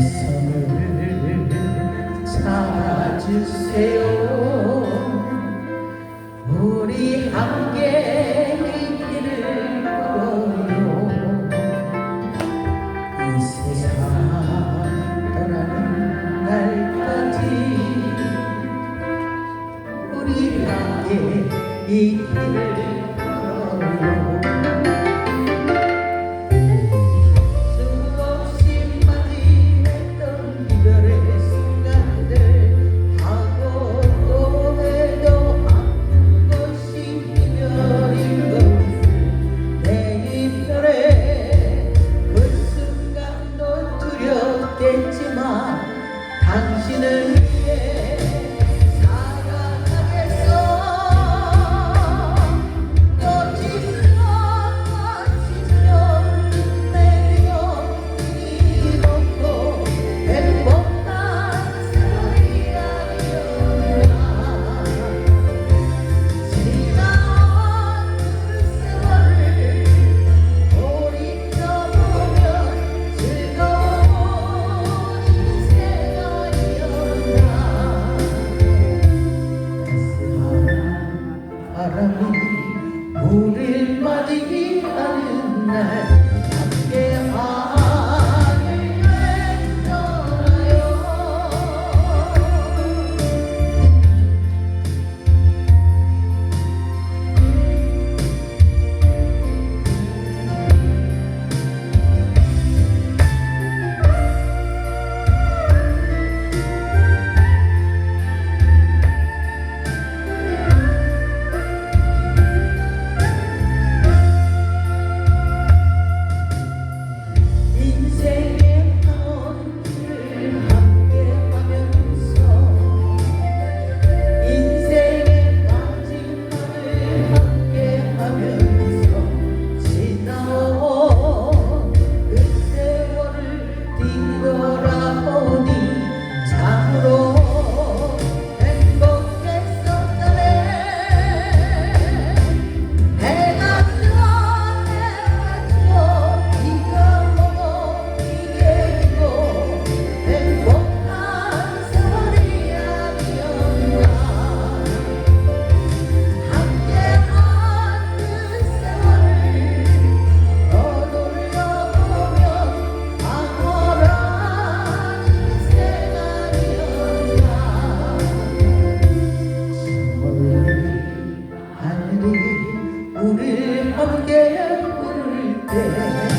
손을 잡아주세요. 우리 함께 이 길을 걸어요. 이 세상 떠나는 날까지 우리 함께 이 길을 걸어요. 세 감사합니다